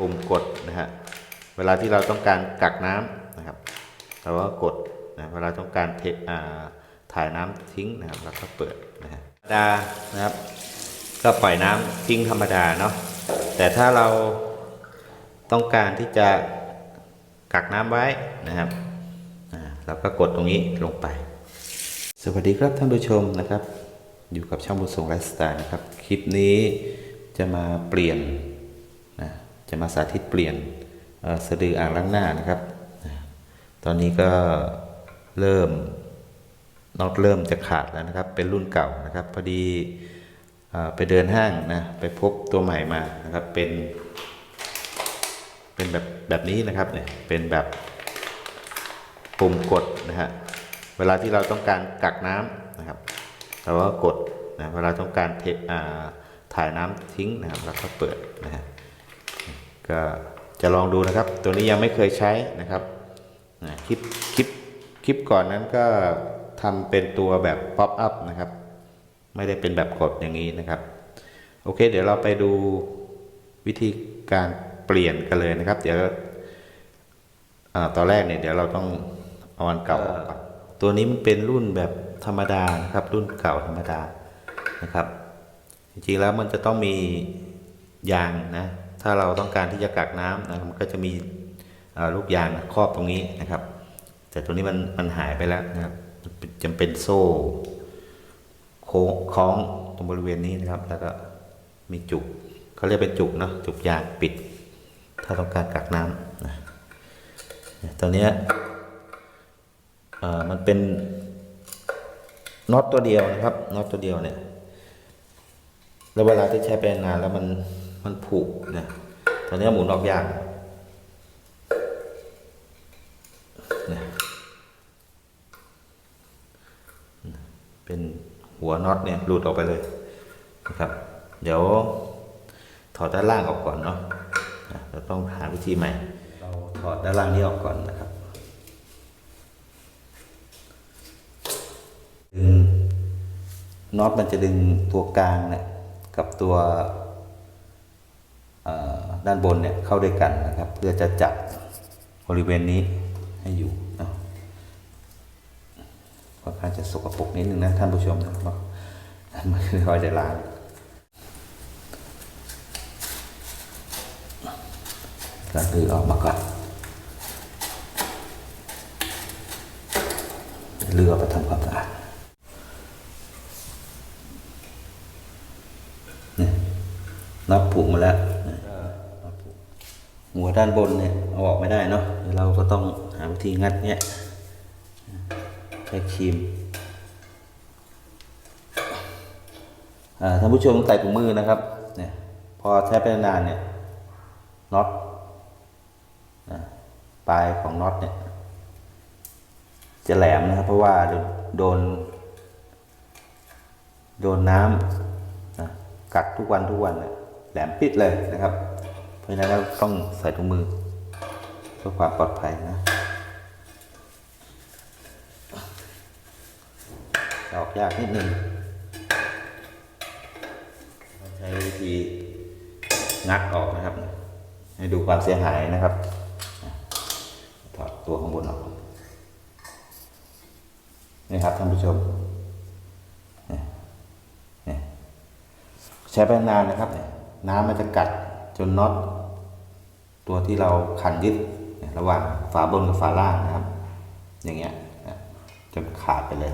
ปุ่มกดนะฮะเวลาที่เราต้องการกักน้ำนะครับเราก็กดนะเวลาต้องการเทอ่าถ่ายน้ำทิ้งนะครับเราก็เปิดนะฮะธรรมดานะครับ ก็ปล่อยน้ำทิ้งธรรมดาเนาะแต่ถ้าเราต้องการที่จะกักน้ำไว้นะครับเราก็กดตรงนี้ลงไป สวัสดีครับท่านผู้ชมนะครับ อยู่กับช่องบุญส่งไลฟ์สไตล์นะครับ คลิปนี้จะมาเปลี่ยน จะมาสาธิตเปลี่ยนสะดืออ่างล้างหน้านะครับ ตอนนี้ก็เริ่มน็อตเริ่มจะขาดแล้วนะครับ เป็นรุ่นเก่านะครับ พอดีไปเดินห้างนะ ไปพบตัวใหม่มานะครับ เป็น เป็นแบบแบบนี้นะครับเนี่ย เป็นแบบปุ่มกดนะฮะ เวลาที่เราต้องการกักน้ำนะครับ เราก็กดนะ เวลาต้องการเทอ่าถ่ายน้ำทิ้งนะครับ เราก็เปิดนะฮะ ก็จะลองดูนะครับ ตัวนี้ยังไม่เคยใช้นะครับนะคลิปคลิปคลิปก่อนนั้นก็ทำเป็นตัวแบบป๊อปอัพนะครับ ไม่ได้เป็นแบบกดอย่างนี้นะครับ โอเค เดี๋ยวเราไปดูวิธีการเปลี่ยนกันเลยนะครับ เดี๋ยวอ่าตอนแรกเนี่ยเดี๋ยวเราต้องเอาอันเก่าออกก่อนตัวนี้มันเป็นรุ่นแบบธรรมดานะครับ รุ่นเก่าธรรมดานะครับ จริงๆแล้วมันจะต้องมียางนะ ถ้าเราต้องการที่จะกักน้ำนะมันก็จะมีลูกยางครอบตรงนี้นะครับ แต่ตัวนี้มันมันหายไปแล้วนะครับมันเป็นจำเป็นโซ่โค้งคล้องตรงบริเวณนี้นะครับ แล้วก็มีจุกเขาเรียกเป็นจุกเนาะจุกยางปิด ถ้าต้องการกักน้ำนะตอนนี้มันเป็นน็อตตัวเดียวนะครับน็อตตัวเดียวเนี่ยแล้วเวลาที่ใช้ไปนานแล้วมัน มันผุนะตอนนี้หมุนออกยากนะเป็นหัวน็อตเนี่ยหลุดออกไปเลยนะครับ เดี๋ยวถอดด้านล่างออกก่อนเนาะนะเราต้องหาวิธีใหม่ เราถอดด้านล่างนี้ออกก่อนนะครับดึงน็อตมันจะดึงตัวกลางเนี่ยกับตัว ด้านบนเนี่ยเข้าด้วยกันนะครับ เพื่อจะจับบริเวณนี้ให้อยู่เนาะค่อนข้างจะสกปรกนิดนึงนะท่านผู้ชมนะครับมันค่อยจะล้างก็คือออกมาก่อนเรือไปทำความสะอาดเนี่ยนับผูกมาแล้วนะน็อตผูกหัว ด้านบนเนี่ยเอาออกไม่ได้เนาะเราก็ต้องหาวิธีงัดเนี่ยใช้ครีมอ่าท่านผู้ชมต้องใส่ถุงมือนะครับเนี่ยพอใช้ไปนานเนี่ยน็อตปลายของน็อตเนี่ยจะแหลมนะครับ เพราะว่าโดน โดนน้ำกัดทุกวันทุกวันเนี่ยแหลมปิดเลยนะครับ เพราะฉะนั้นเราต้องใส่ถุงมือเพื่อความปลอดภัยนะออกยากนิดนึงต้องใช้วิธีงัดออกนะครับ ให้ดูความเสียหายนะครับ ถอดตัวข้างบนออกนี่ครับท่านผู้ชมใช้ไปนานนะครับ น้ำมันจะกัด นน็อตตัวที่เราขันยึดระหว่างฝาบนกับฝาล่างนะครับ อย่างเงี้ยนะจนขาดไปเลย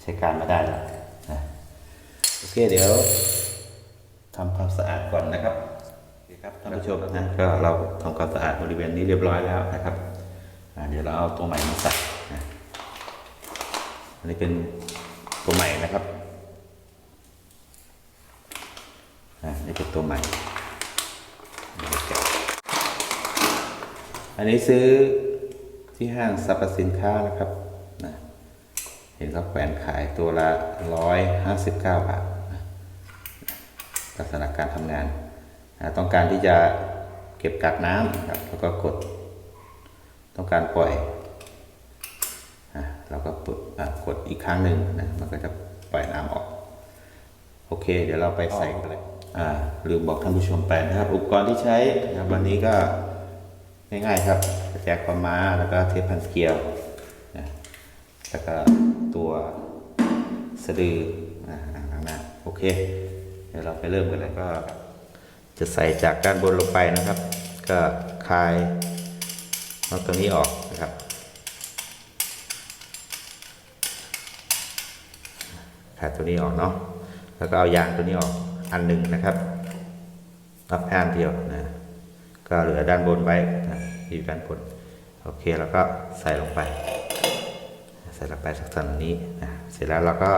ใช้การไม่ได้แล้วนะโอเคเดี๋ยวทำความสะอาดก่อนนะครับครับท่านผู้ชมนะก็เราทำความสะอาดบริเวณนี้เรียบร้อยแล้วนะครับเดี๋ยวเราเอาตัวใหม่มาใส่นะอันนี้เป็นตัวใหม่นะครับ อ่า นี่เป็นตัวใหม่เดี๋ยวแกะ อันนี้ซื้อที่ห้างสรรพสินค้านะครับนะเห็นเขาแขวนขายตัวละร้อยห้าสิบเก้าบาทลักษณะการทำงานอ่าต้องการที่จะเก็บกักน้ำครับแล้วก็กดต้องการปล่อยอะเราก็ปดอะกดอีกครั้งหนึ่งนะมันก็จะปล่อยน้ำออกโอเค เดี๋ยวเราไปใส่กันเลยอ่าลืมบอกท่านผู้ชมไปนะครับ อุปกรณ์ที่ใช้นะครับวันนี้ก็ ง่ายๆครับกระแจความม้าแล้วก็เทปพันเกลียวนะแล้วก็ตัวสะดืออ่าข้างหน้าโอเค เดี๋ยวเราไปเริ่มกันเลยก็ จะใส่จากด้านบนลงไปนะครับ ก็คลายน็อตตัวนี้ออกนะครับขาดตัวนี้ออกเนาะแล้วก็เอายางตัวนี้ออกอันหนึ่งนะครับรับแค่อันเดียวนะ ก็เหลือด้านบนไว้นะอยู่ด้านบนโอเคแล้วก็ใส่ลงไป ใส่ลงไปสักส่วนนี้นะเสร็จแล้วเราก็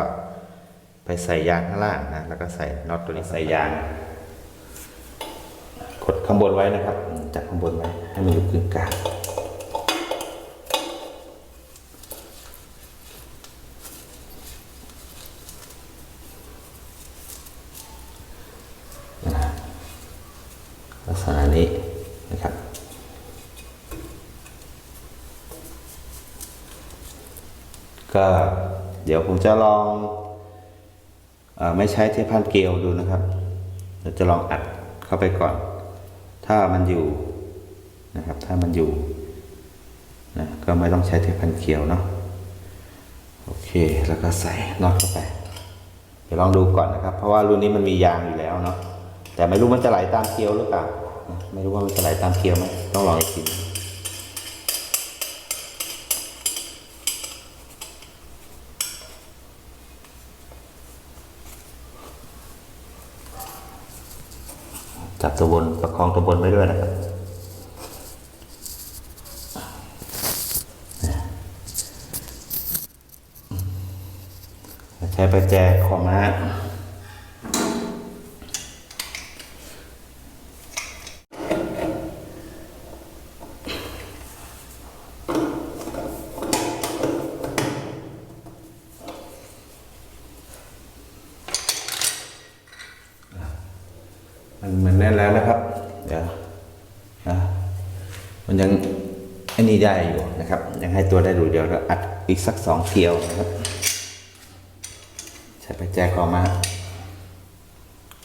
ไปใส่ยางข้างล่างนะแล้วก็ใส่น็อตตัวนี้ใส่ยางกดข้างบนไว้นะครับจับข้างบนไว้ให้มันอยู่กึ่งกลาง ลักษณะนี้นะครับ ก็เดี๋ยวผมจะลองอไม่ใช้เทปพันเกลียวดูนะครับเดี๋ยวจะลองอัดเข้าไปก่อน ถ้ามันอยู่นะครับ ถ้ามันอยู่นะก็ไม่ต้องใช้เทปพันเกลียวเนาะโอเคแล้วก็ใส่น็อตเข้าไปเดี๋ยวลองดูก่อนนะครับ เพราะว่ารุ่นนี้มันมียางอยู่แล้วเนาะแต่ไม่รู้มันจะไหลตามเกลียวหรือเปล่าไม่รู้ว่ามันจะไหลตามเกลียวไหมต้องลองอีกที จับตัวบนประคองตัวบนไว้ด้วยนะครับใช้ประแจขอม้า มันมันแน่นแล้วนะครับ เดี๋ยวนะมันยัง ได้อยู่นะครับ ยังให้ตัวได้ดูเดี๋ยวเราอัดอีกสักสองเกลียวนะครับใช้ไปแจกออกมา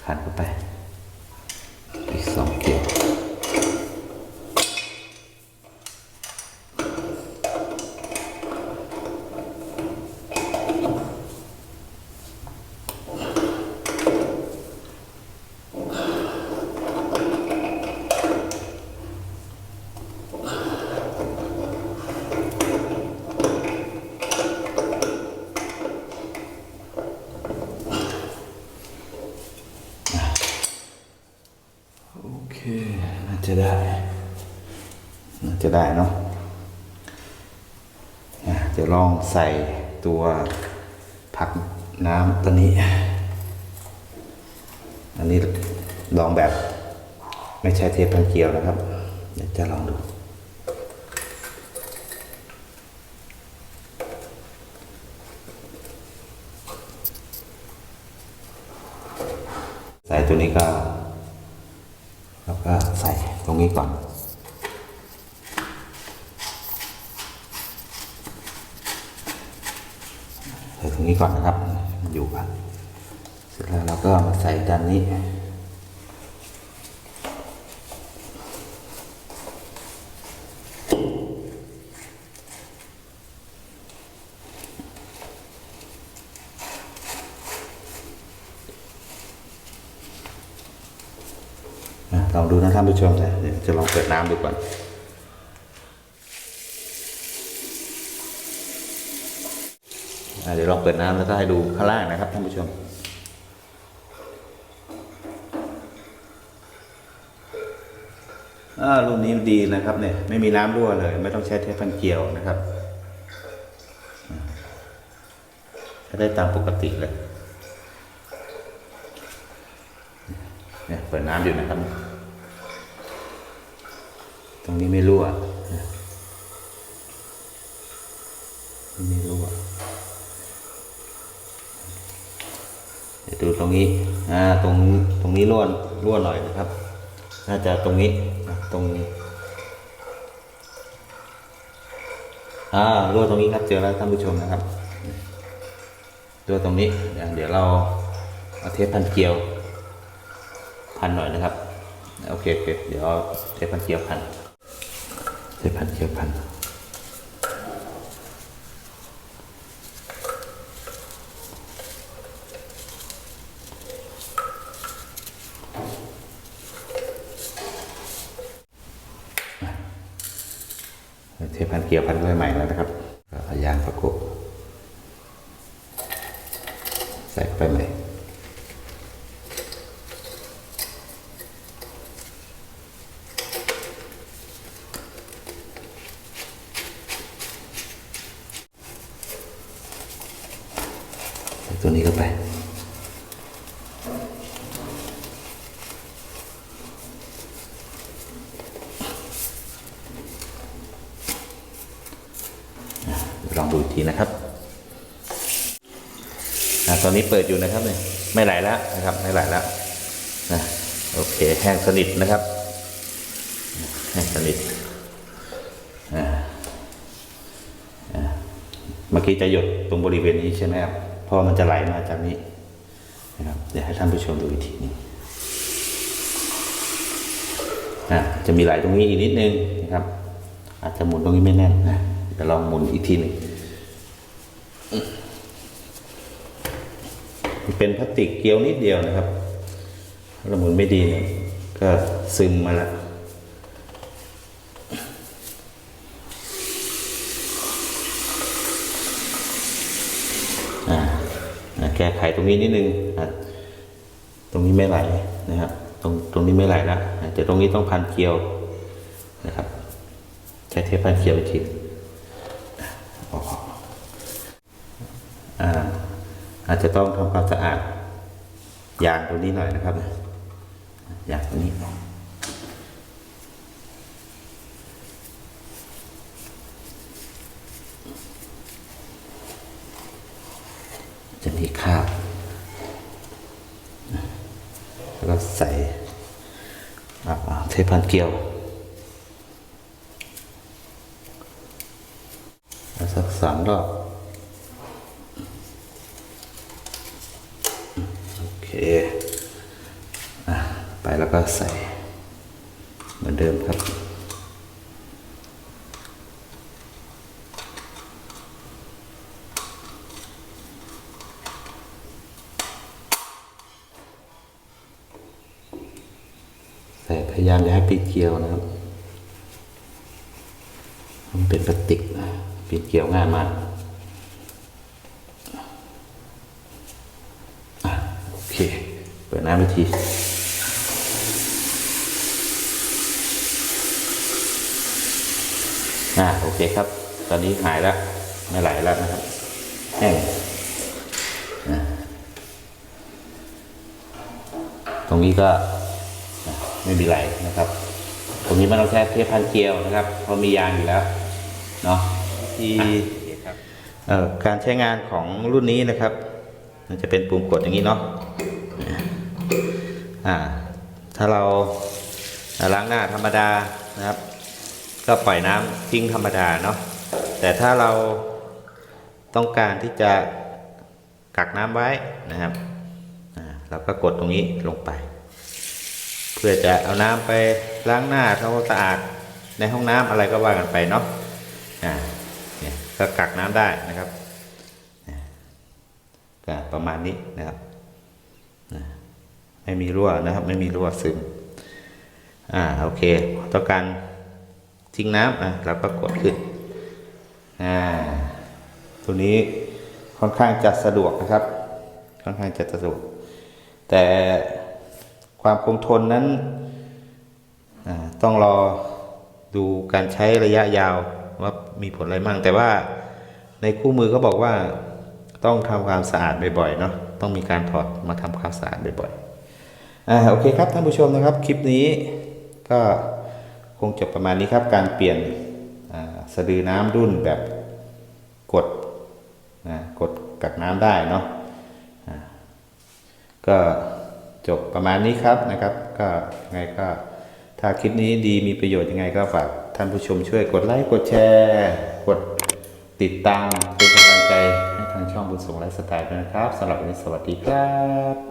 ขันเข้าไป อีกสองเกลียว โอเคน่าจะได้ น่าจะได้เนาะอะเดี๋ยวลองใส่ตัวผักน้ำตัวนี้ อันนี้ลองแบบไม่ใช้เทปพันเกลียวนะครับ เดี๋ยวจะลองดูใส่ตัวนี้ก็ ก็ใส่ตรงนี้ก่อน ใส่ตรงนี้ก่อนนะครับ อยู่กันเสร็จแล้วเราก็มาใส่ด้านนี้ ลองดูนะท่านผู้ชมเดี๋ยวจะลองเปิดน้ำดูก่อนเดี๋ยวลองเปิดน้ำแล้วก็ให้ดูข้างล่างนะครับท่านผู้ชมรุ่นนี้ดีนะครับเนี่ยไม่มีน้ำรั่วเลย ไม่ต้องใช้เทปพันเกลียวนะครับใช้ได้ตามปกติเลยเนี่ยเปิดน้ำอยู่นะครับ รงนี้ไม่รั่วนะไม่รั่วเดี๋ยวดูตรงนี้อ่าตรงตรงนี้รั่วรั่วหน่อยนะครับ น่าจะตรงนี้ตรงนี้อ่ารั่วตรงนี้ครับเจอแล้วท่านผู้ชมนะครับรั่วตรงนี้เดี๋ยวเราเอาเทปพันเกลียวพันหน่อยนะครับโอเคโอเคเดี๋ยวเอาเทพันเกลียวพัน เทพันเกียวพันเทพันเกี่ยวพันด้วยใหม่แล้วนะครับก็เอายางประกบใส่ไปใหม่ใส่ตัวนี้เข้าไป เดี๋ยวล องดูทีนะครับอะตอนนี้เปิดอยู่นะครับเนี่ยไม่ไหลแล้วนะครับ ไม่ไหลแล้วนะโอเคแห้งสนิทนะครับแห้งสนิทอ่าอ่าเมื่อกี้จะหยดตรงบริเวณนี้ใช่ไหมครับเพราะมันจะไหลมาจากนี้นะครับเดี๋ยวให้ท่านผู้ชมดูอีกทีหนึงอะจะมีไหลตรงนี้อีกนิดนึงนะครับ อาจจะหมุนตรงนี้ไม่แน่นนะเดี๋ยวลองหมุนอีกทีหนึ่ง เป็นพลาสติกเกลียวนิดเดียวนะครับถ้าเราหมุนไม่ดีนี่ยก็ซึมมาแล้วแก้ไขตรงนี้นิดนึงตรงนี้ไม่ไหลนะครับ ตรงตรงนี้ไม่ไหลแล้วอะแต่ตรงนี้ต้องพันเกลียวนะครับ ใช้เทปพันเขียวอีกทีออก อาจจะต้องทำความสะอาดยางตัวนี้หน่อยนะครับยางตัวนี้จะมีคราบแล้วก็ใส่เทปพันเกลียวสักสามรอบ โอ เคอะไปแล้วก็ใส่เหมือนเดิมครับ ใส่พยายามอย่าให้ปิดเกลียวนะครับ มันเป็นพลาสติกนะปิดเกี่ยวง่ายมากอะโอเค เปิด น้ำวิธีอ่าโอเคครับ ตอนนี้หายแล้ว ไม่ไหลแล้วนะครับแห้งอะตรงนี้ก็อะไม่มีไหลนะครับ ตรงนี้ไม่ต้องใช้เทปพันเกลียวนะครับ เพราะมียางอยู่แล้วเนาะที่เอ่อการใช้งานของรุ่นนี้นะครับ มันจะเป็นปุ่มกดอย่างนี้เนาะ อ่าถ้าเราล้างหน้าธรรมดานะครับ ก็ปล่อยน้ำทิ้งธรรมดาเนาะแต่ถ้าเราต้องการที่จะกักน้ำไว้นะครับเราก็กดตรงนี้ลงไป เพื่อจะเอาน้ำไปล้างหน้าทำความสะอาดในห้องน้ำอะไรก็ว่ากันไปเนาะอ่าเนี่ยก็กักน้ำได้นะครับก็ประมาณนี้นะครับ ไม่มีรั่วนะครับ ไม่มีรั่วซึมอ่าโอเคต้องการทิ้งน้ำอะเราก็กดขึ้นอ่าตัวนี้ค่อนข้างจะสะดวกนะครับ ค่อนข้างจะสะดวก แต่ความคงทนนั้นอ่าต้องรอดูการใช้ระยะยาวว่ามีผลอะไรมั่ง แต่ว่าในคู่มือเขาบอกว่าต้องทำความสะอาดบ่อยๆเนาะต้องมีการถอดมาทำความสะอาดบ่อยๆ อ่าโอเคครับท่านผู้ชมนะครับคลิปนี้ก็คงจบประมาณนี้ครับ การเปลี่ยนสะดือน้ำรุ่นแบบกดนะกดกักน้ำได้เนาะก็จบประมาณนี้ครับนะครับก็ยังไงก็ถ้าคลิปนี้ดีมีประโยชน์ยังไงก็ฝากท่านผู้ชมช่วยกดไลค์กดแชร์ กดติดตามเป็นกำลังใจให้ทางช่องบุญสงไลฟ์สไตล์ด้วยนะครับสำหรับวันนี้สวัสดีครับ